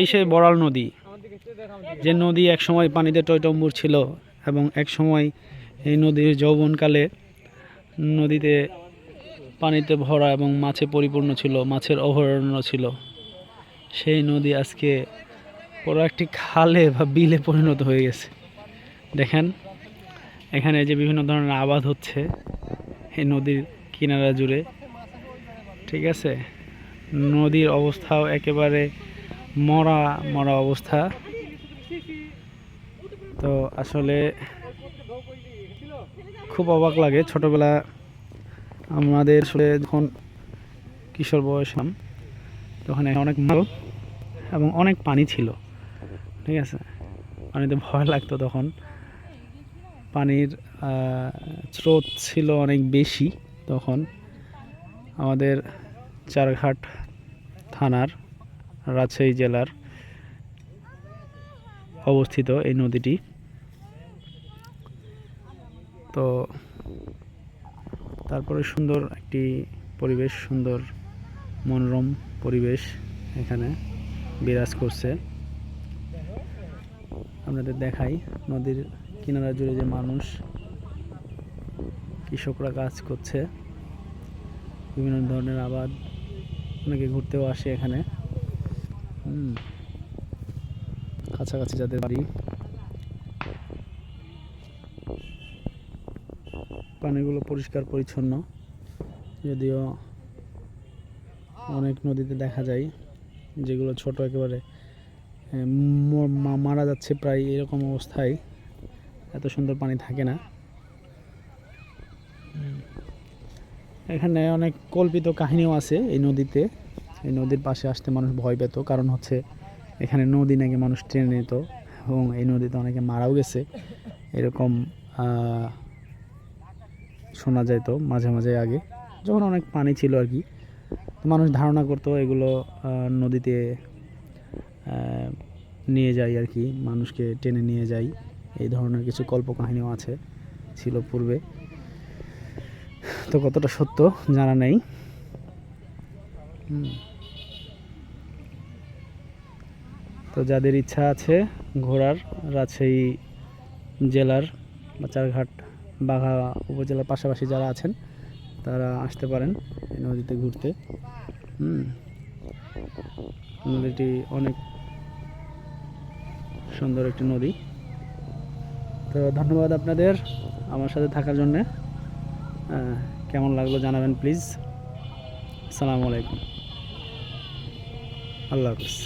এই সেই বড়াল নদী, যে নদী এক সময় পানিতে টইটম্বুর ছিল এবং এক সময় এই নদীর যৌবনকালে নদীতে পানিতে ভরা এবং মাছে পরিপূর্ণ ছিল, মাছের অভয়ারণ্য ছিল। সেই নদী আজকে পুরো একটি খালে বা বিলে পরিণত হয়ে গেছে। দেখেন, এখানে যে বিভিন্ন ধরনের আবাদ হচ্ছে এই নদীর কিনারা জুড়ে, ঠিক আছে? নদীর অবস্থাও একেবারে মরা মরা অবস্থা। তো আসলে খুব অবাক লাগে ছোটবেলা আমাদের আসলে যখন কিশোর বয়স হলাম, তখন অনেক মাল এবং অনেক পানি ছিল, ঠিক আছে? পানিতে ভয় লাগতো তখন। পানির স্রোত ছিল অনেক বেশি তখন। আমাদের চারঘাট থানার রাজশাহী জেলার অবস্থিত এই নদীটি। তো তারপরে সুন্দর একটি পরিবেশ, সুন্দর মনোরম পরিবেশ এখানে বিরাজ করছে। আপনাদের দেখাই নদীর কিনারা জুড়ে যে মানুষ, কৃষকরা কাজ করছে। বিভিন্ন ধরনের আবাদ, অনেকে ঘুরতেও আসে এখানে। কাছাকাছি যাদের বাড়ি। পানিগুলো পরিষ্কার পরিচ্ছন্ন, যদিও অনেক নদীতে দেখা যায়, যেগুলো ছোট একেবারে মারা যাচ্ছে প্রায় এরকম অবস্থায়, এত সুন্দর পানি থাকে না। এখানে অনেক কল্পিত কাহিনীও আছে এই নদীতে। এই নদীর পাশে আসতে মানুষ ভয় পেত। কারণ হচ্ছে এখানে নদী নাকি মানুষ টেনে নিত এবং এই নদীতে অনেকে মারাও গেছে। এরকম শোনা যেত মাঝে মাঝে আগে। যখন অনেক পানি ছিল আর কি মানুষ ধারণা করতো এগুলো নদীতে নিয়ে যায় আর কি, মানুষকে টেনে নিয়ে যায়। এই ধরনের কিছু কল্পকাহিনীও আছে, ছিল পূর্বে। তো কতটা সত্য জানা নেই। হুম। তো যাদের ইচ্ছা আছে ঘোরার, রাজশাহী জেলার বাচারঘাট বাঘা উপজেলার পাশাপাশি যারা আছেন, তারা আসতে পারেন নদীতে ঘুরতে। নদীটি অনেক সুন্দর একটি নদী। তো ধন্যবাদ আপনাদের আমার সাথে থাকার জন্যে। কেমন লাগল জানাবেন প্লিজ। আসসালামু আলাইকুম। আল্লাহ হাফিজ।